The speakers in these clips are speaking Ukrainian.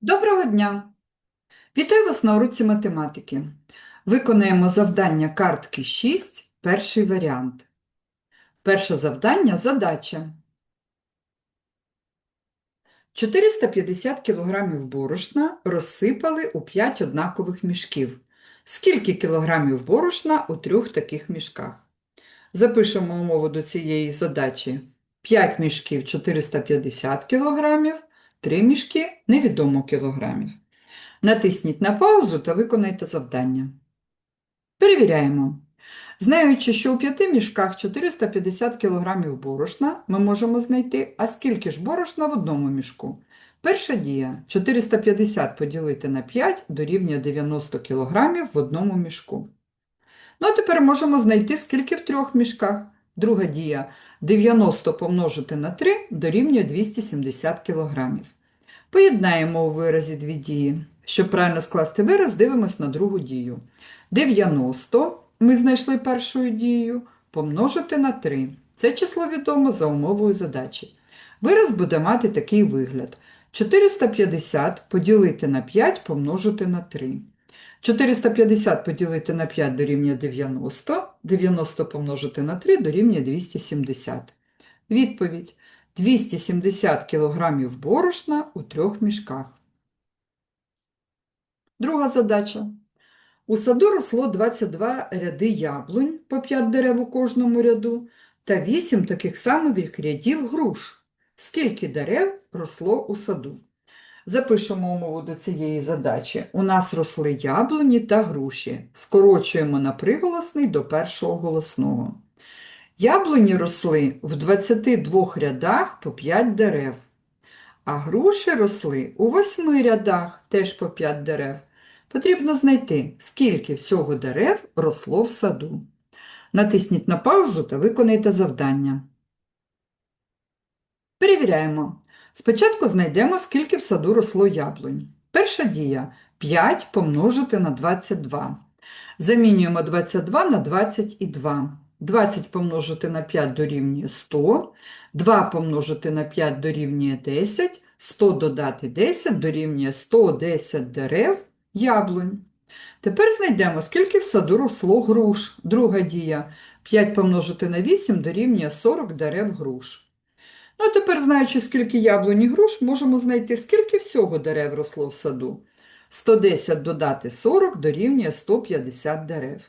Доброго дня! Вітаю вас на уроці математики. Виконаємо завдання картки 6, перший варіант. Перше завдання – задача. 450 кг борошна розсипали у 5 однакових мішків. Скільки кілограмів борошна у трьох таких мішках? Запишемо умову до цієї задачі. 5 мішків 450 кг, 3 мішки невідомо кілограмів. Натисніть на паузу та виконайте завдання. Перевіряємо. Знаючи, що у п'яти мішках 450 кг борошна, ми можемо знайти, а скільки ж борошна в одному мішку. Перша дія 450 поділити на 5 дорівнює 90 кг в одному мішку. Ну, а тепер можемо знайти, скільки в трьох мішках. Друга дія 90 помножити на 3 дорівнює 270 кг. Поєднаємо у виразі дві дії. Щоб правильно скласти вираз, дивимось на другу дію. 90 ми знайшли першою дією, помножити на 3. Це число відомо за умовою задачі. Вираз буде мати такий вигляд. 450 поділити на 5 помножити на 3. 450 поділити на 5 дорівнює 90, 90 помножити на 3 дорівнює 270. Відповідь. 270 кг борошна у трьох мішках. Друга задача. У саду росло 22 ряди яблунь, по 5 дерев у кожному ряду, та 8 таких самих рядів груш. Скільки дерев росло у саду? Запишемо умову до цієї задачі. У нас росли яблуні та груші. Скорочуємо на приголосний до першого голосного. Яблуні росли в 22 рядах по 5 дерев, а груші росли у 8 рядах теж по 5 дерев. Потрібно знайти, скільки всього дерев росло в саду. Натисніть на паузу та виконайте завдання. Перевіряємо. Спочатку знайдемо, скільки в саду росло яблунь. Перша дія 5 помножити на 22. Замінюємо 22 на 22. 20 помножити на 5 дорівнює 100, 2 помножити на 5 дорівнює 10, 100 додати 10 дорівнює 110 дерев яблунь. Тепер знайдемо, скільки в саду росло груш. Друга дія 5 помножити на 8 дорівнює 40 дерев груш. Ну, а тепер, знаючи, скільки яблунь і груш, можемо знайти, скільки всього дерев росло в саду. 110 додати 40 дорівнює 150 дерев.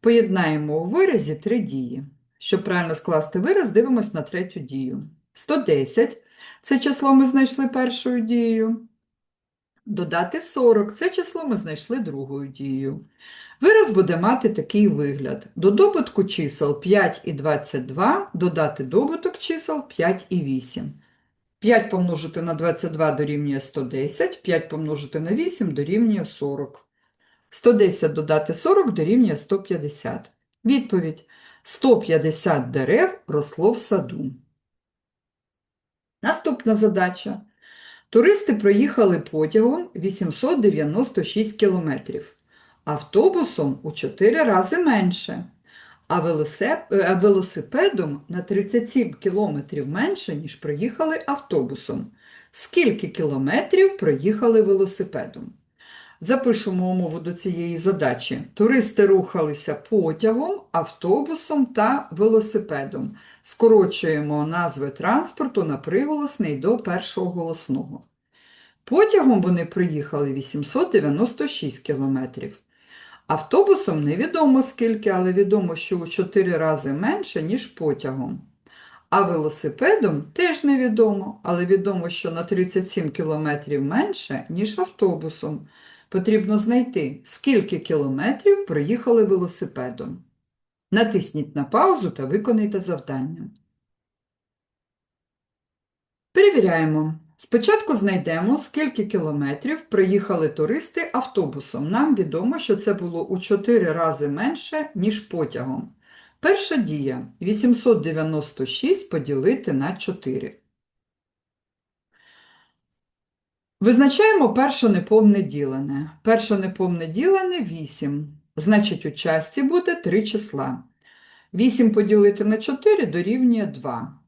Поєднаємо у виразі три дії. Щоб правильно скласти вираз, дивимось на третю дію. 110 це число ми знайшли першою дією. Додати 40 це число ми знайшли другою дією. Вираз буде мати такий вигляд. До добутку чисел 5 і 22 додати добуток чисел 5 і 8. 5 помножити на 22 дорівнює 110, 5 помножити на 8 дорівнює 40. 110 додати 40 дорівнює 150. Відповідь. 150 дерев росло в саду. Наступна задача. Туристи проїхали потягом 896 кілометрів, автобусом у 4 рази менше, а е, велосипедом на 37 кілометрів менше, ніж проїхали автобусом. Скільки кілометрів проїхали велосипедом? Запишемо умову до цієї задачі. Туристи рухалися потягом, автобусом та велосипедом. Скорочуємо назви транспорту на приголосний до першого голосного. Потягом вони проїхали 896 кілометрів. Автобусом невідомо скільки, але відомо, що у 4 рази менше, ніж потягом. А велосипедом теж невідомо, але відомо, що на 37 кілометрів менше, ніж автобусом. Потрібно знайти, скільки кілометрів проїхали велосипедом. Натисніть на паузу та виконайте завдання. Перевіряємо. Спочатку знайдемо, скільки кілометрів проїхали туристи автобусом. Нам відомо, що це було у 4 рази менше, ніж потягом. Перша дія 896 поділити на 4. Визначаємо перше неповне ділене. Перше неповне ділене 8. Значить, у часті буде 3 числа. 8 поділити на 4 дорівнює 2.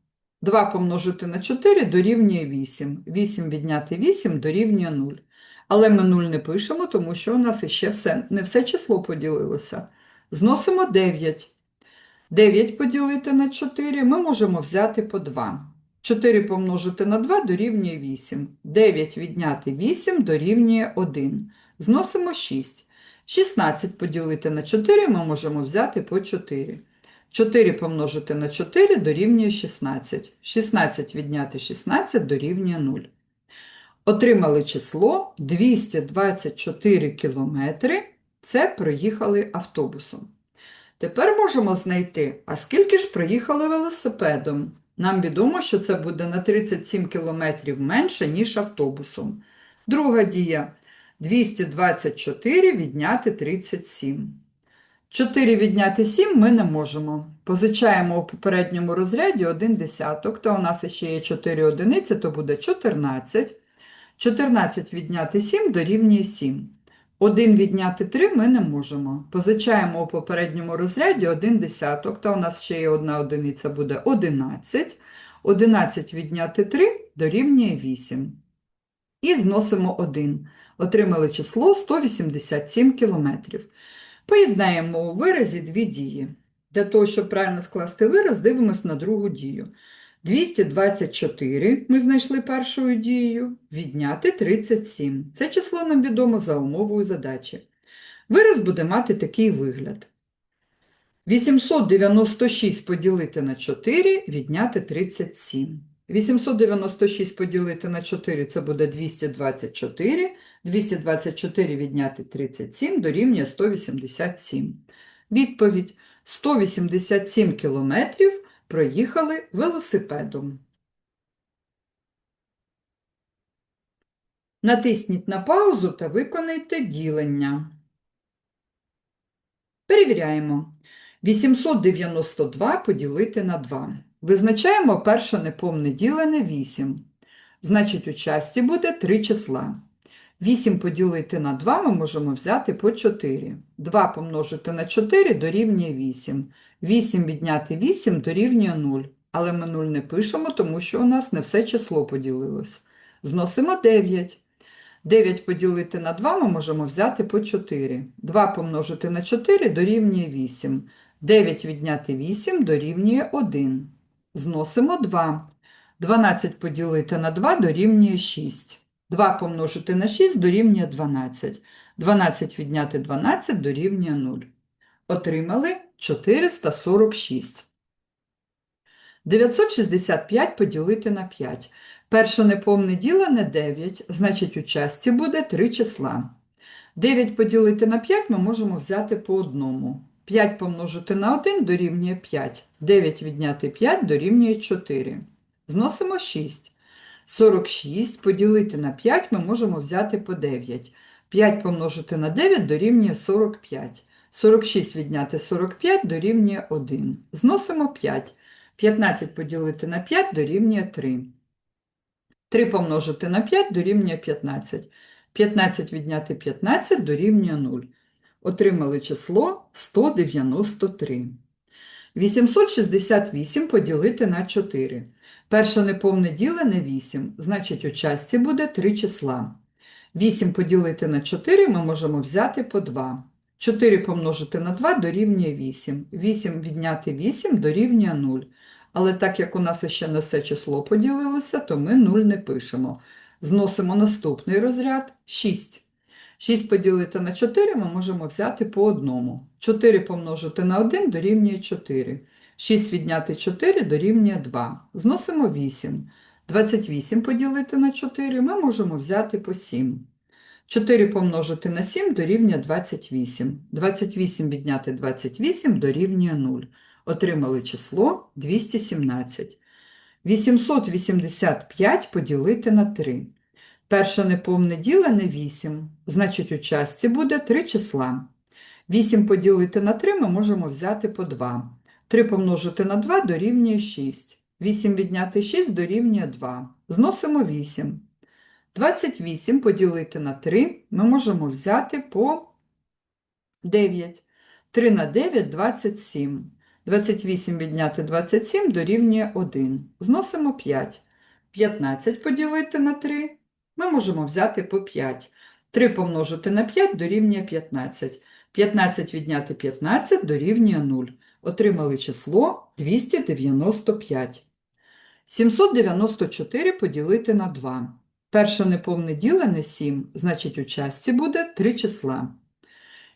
2 помножити на 4 дорівнює 8. 8 відняти 8 дорівнює 0. Але ми 0 не пишемо, тому що у нас іще все, не все число поділилося. Зносимо 9. 9 поділити на 4 ми можемо взяти по 2. 4 помножити на 2 дорівнює 8. 9 відняти 8 дорівнює 1. Зносимо 6. 16 поділити на 4 ми можемо взяти по 4. 4 помножити на 4 дорівнює 16. 16 відняти 16 дорівнює 0. Отримали число 224 кілометри. Це проїхали автобусом. Тепер можемо знайти, а скільки ж проїхали велосипедом. Нам відомо, що це буде на 37 кілометрів менше, ніж автобусом. Друга дія 224 відняти 37. 4 відняти 7 ми не можемо. Позичаємо у попередньому розряді 1 десяток, то у нас ще є 4 одиниці, то буде 14. 14 відняти 7 дорівнює 7. 1 відняти 3 ми не можемо. Позичаємо у попередньому розряді 1 десяток, то у нас ще є одна одиниця, буде 11. 11 відняти 3 дорівнює 8. І зносимо 1. Отримали число 187 кілометрів. Поєднаємо у виразі дві дії. Для того, щоб правильно скласти вираз, дивимося на другу дію. 224 ми знайшли першою дією, відняти 37. Це число нам відомо за умовою задачі. Вираз буде мати такий вигляд. 896 поділити на 4, відняти 37. 896 поділити на 4 це буде 224. 224 відняти 37 дорівнює 187. Відповідь: 187 кілометрів проїхали велосипедом. Натисніть на паузу та виконайте ділення. Перевіряємо. 892 поділити на 2. Визначаємо перше неповне ділене 8. Значить, у часті буде 3 числа. 8 поділити на 2 ми можемо взяти по 4. 2 помножити на 4 дорівнює 8. 8 відняти 8 дорівнює 0. Але ми 0 не пишемо, тому що у нас не все число поділилось. Зносимо 9. 9 поділити на 2 ми можемо взяти по 4. 2 помножити на 4 дорівнює 8. 9 відняти 8 дорівнює 1. Зносимо 2. 12 поділити на 2 дорівнює 6. 2 помножити на 6 дорівнює 12. 12 відняти 12 дорівнює 0. Отримали 446. 965 поділити на 5. Перше неповне ділене 9, значить у часті буде 3 числа. 9 поділити на 5 ми можемо взяти по одному. 5 помножити на 1 дорівнює 5. 9 відняти 5 дорівнює 4. Зносимо 6. 46 поділити на 5 ми можемо взяти по 9. 5 помножити на 9 дорівнює 45. 46 відняти 45 дорівнює 1. Зносимо 5. 15 поділити на 5 дорівнює 3. 3 помножити на 5 дорівнює 15. 15 відняти 15 дорівнює 0. Отримали число 193. 868 поділити на 4. Перше неповне ділене 8, значить у часті буде 3 числа. 8 поділити на 4 ми можемо взяти по 2. 4 помножити на 2 дорівнює 8. 8 відняти 8 дорівнює 0. Але так як у нас ще не все число поділилося, то ми 0 не пишемо. Зносимо наступний розряд 6. 6 поділити на 4 ми можемо взяти по одному. 4 помножити на 1 дорівнює 4. 6 відняти 4 дорівнює 2. Зносимо 8. 28 поділити на 4 ми можемо взяти по 7. 4 помножити на 7 дорівнює 28. 28 відняти 28 дорівнює 0. Отримали число 217. 885 поділити на 3. Перше неповне ділене 8, значить у частці буде 3 числа. 8 поділити на 3 ми можемо взяти по 2. 3 помножити на 2 дорівнює 6. 8 відняти 6 дорівнює 2. Зносимо 8. 28 поділити на 3 ми можемо взяти по 9. 3 на 9 – 27. 28 відняти 27 дорівнює 1. Зносимо 5. 15 поділити на 3 ми можемо взяти по 5. 3 помножити на 5 дорівнює 15. 15 відняти 15 дорівнює 0. Отримали число 295. 794 поділити на 2. Перше неповне ділене 7, значить у частці буде 3 числа.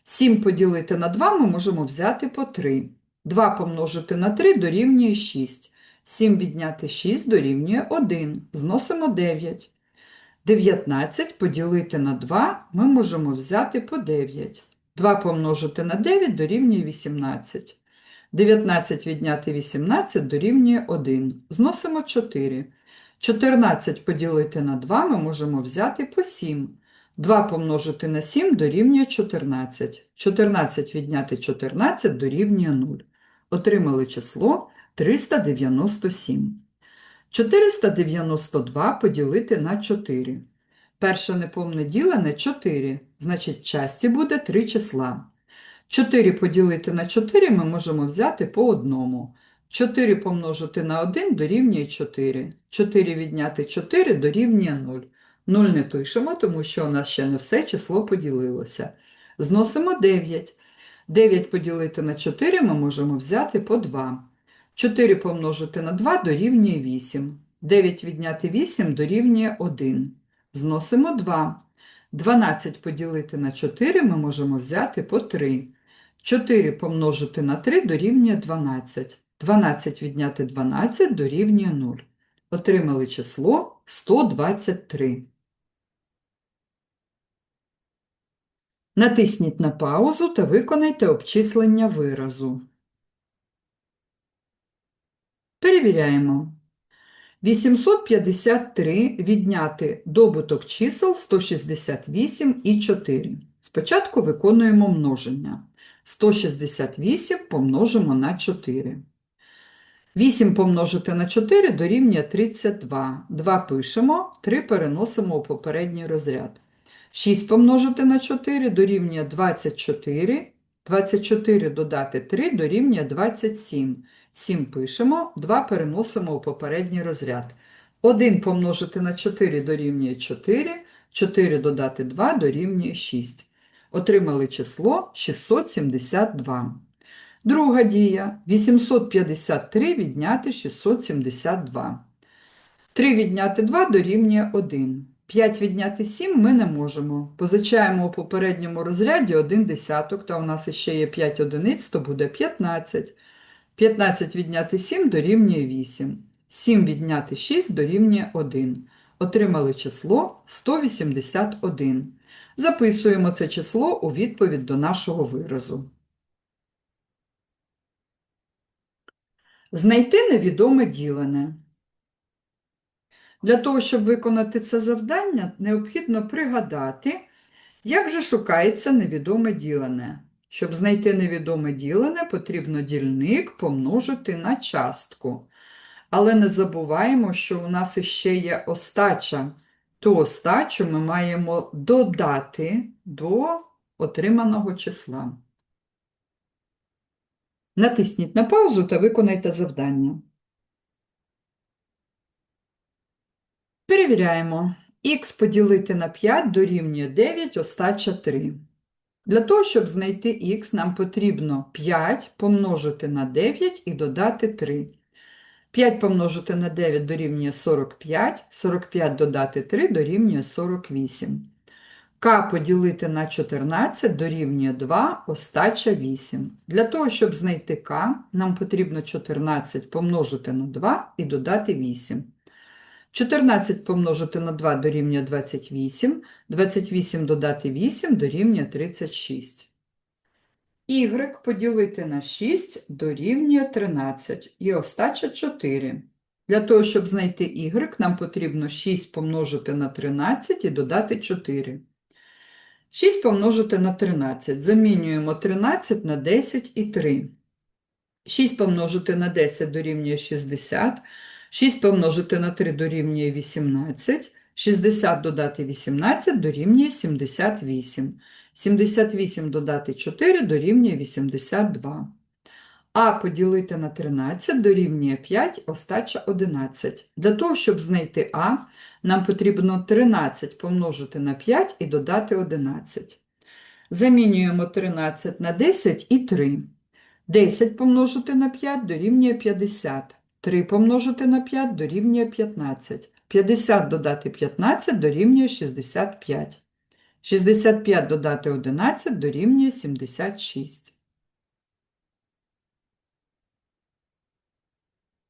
7 поділити на 2 ми можемо взяти по 3. 2 помножити на 3 дорівнює 6. 7 відняти 6 дорівнює 1. Зносимо 9. 19 поділити на 2 ми можемо взяти по 9. 2 помножити на 9 дорівнює 18. 19 відняти 18 дорівнює 1. Зносимо 4. 14 поділити на 2 ми можемо взяти по 7. 2 помножити на 7 дорівнює 14. 14 відняти 14 дорівнює 0. Отримали число 397. 492 поділити на 4. Перше неповне ділене 4, значить часті буде 3 числа. 4 поділити на 4 ми можемо взяти по одному. 4 помножити на 1 дорівнює 4. 4 відняти 4 дорівнює 0. 0 не пишемо, тому що у нас ще не все число поділилося. Зносимо 9. 9 поділити на 4 ми можемо взяти по 2. 4 помножити на 2 дорівнює 8. 9 відняти 8 дорівнює 1. Зносимо 2. 12 поділити на 4 ми можемо взяти по 3. 4 помножити на 3 дорівнює 12. 12 відняти 12 дорівнює 0. Отримали число 123. Натисніть на паузу та виконайте обчислення виразу. Перевіряємо. 853 відняти добуток чисел 168 і 4. Спочатку виконуємо множення. 168 помножимо на 4. 8 помножити на 4 дорівнює 32. 2 пишемо, 3 переносимо у попередній розряд. 6 помножити на 4 дорівнює 24. 24 додати 3 дорівнює 27. 7 пишемо, 2 переносимо у попередній розряд. 1 помножити на 4 дорівнює 4, 4 додати 2 дорівнює 6. Отримали число 672. Друга дія 853 відняти 672. 3 відняти 2 дорівнює 1. 5 відняти 7 ми не можемо. Позичаємо у попередньому розряді 1 десяток, та у нас ще є 5 одиниць, то буде 15. 15 відняти 7 дорівнює 8. 7 відняти 6 дорівнює 1. Отримали число 181. Записуємо це число у відповідь до нашого виразу. Знайти невідоме ділене. Для того, щоб виконати це завдання, необхідно пригадати, як же шукається невідоме ділене. Щоб знайти невідоме ділене, потрібно дільник помножити на частку. Але не забуваємо, що у нас іще є остача. Ту остачу ми маємо додати до отриманого числа. Натисніть на паузу та виконайте завдання. Перевіряємо. Х поділити на 5 дорівнює 9, остача 3. Для того, щоб знайти х, нам потрібно 5 помножити на 9 і додати 3. 5 помножити на 9 дорівнює 45, 45 додати 3 дорівнює 48. К поділити на 14 дорівнює 2, остача 8. Для того, щоб знайти К, нам потрібно 14 помножити на 2 і додати 8. 14 помножити на 2 дорівнює 28, 28 додати 8 дорівнює 36. Y поділити на 6 дорівнює 13 і остача 4. Для того, щоб знайти y, нам потрібно 6 помножити на 13 і додати 4. 6 помножити на 13. Замінюємо 13 на 10 і 3. 6 помножити на 10 дорівнює 60. 6 помножити на 3 дорівнює 18, 60 додати 18 дорівнює 78. 78 додати 4 дорівнює 82. А поділити на 13 дорівнює 5, остача 11. Для того, щоб знайти А, нам потрібно 13 помножити на 5 і додати 11. Замінюємо 13 на 10 і 3. 10 помножити на 5 дорівнює 50. 3 помножити на 5 дорівнює 15. 50 додати 15 дорівнює 65. 65 додати 11 дорівнює 76.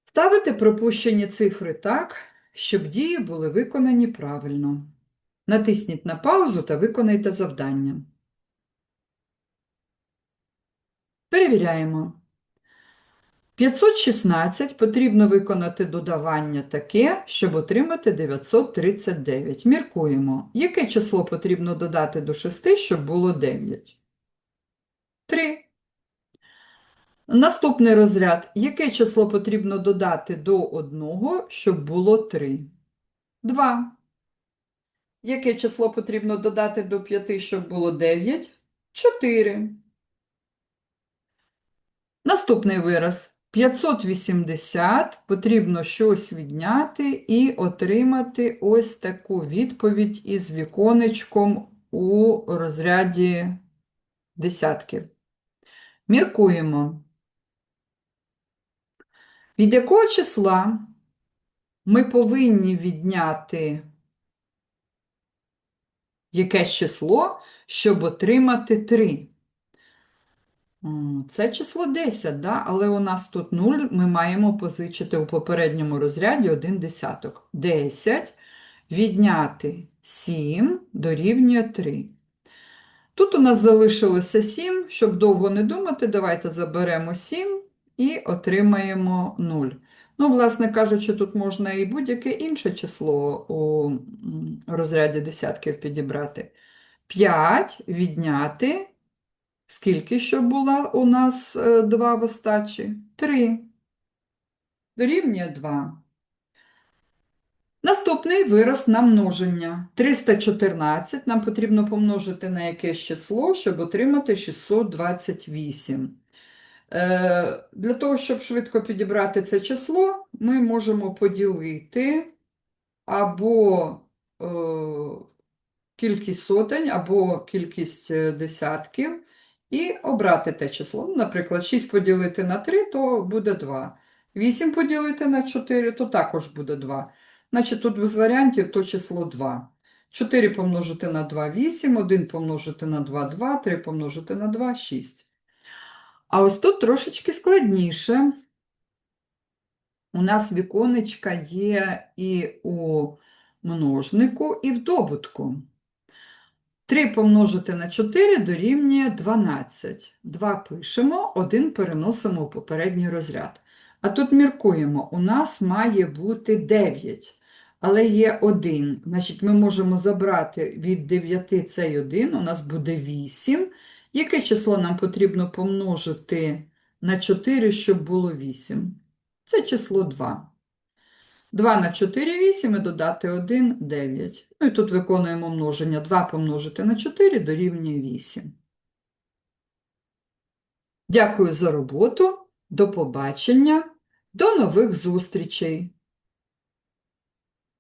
Ставити пропущені цифри так, щоб дії були виконані правильно. Натисніть на паузу та виконайте завдання. Перевіряємо. 516 потрібно виконати додавання таке, щоб отримати 939. Міркуємо, яке число потрібно додати до 6, щоб було 9? 3. Наступний розряд. Яке число потрібно додати до 1, щоб було 3? 2. Яке число потрібно додати до 5, щоб було 9? 4. Наступний вираз. 580 потрібно щось відняти і отримати ось таку відповідь із віконечком у розряді десятків. Міркуємо. Від якого числа ми повинні відняти якесь число, щоб отримати 3? Це число 10, да? але у нас тут 0, ми маємо позичити у попередньому розряді 1 десяток. 10 відняти 7 дорівнює 3. Тут у нас залишилося 7, щоб довго не думати, давайте заберемо 7 і отримаємо 0. Ну, власне кажучи, тут можна і будь-яке інше число у розряді десятків підібрати. 5 відняти. Скільки щоб була у нас 2 в остачі? 3. Дорівнює 2. Наступний вираз на множення. 314 нам потрібно помножити на якесь число, щоб отримати 628. Е, Для того, щоб швидко підібрати це число, ми можемо поділити або е, кількість сотень, або кількість е, десятків. І обрати те число. Ну, Наприклад, 6 поділити на 3, то буде 2. 8 поділити на 4, то також буде 2. Значить, тут без варіантів то число 2. 4 помножити на 2 8, 1 помножити на 2 2, 3 помножити на 2 6. А ось тут трошечки складніше. У нас віконечка є і у множнику, і в добутку. 3 помножити на 4 дорівнює 12. 2 пишемо, 1 переносимо у попередній розряд. А тут міркуємо, у нас має бути 9, але є 1. Значить, ми можемо забрати від 9 цей 1, у нас буде 8. Яке число нам потрібно помножити на 4, щоб було 8? Це число 2. 2 на 4 – 8 і додати 1 – 9. Ну і тут виконуємо множення. 2 помножити на 4 дорівнює 8. Дякую за роботу. До побачення. До нових зустрічей!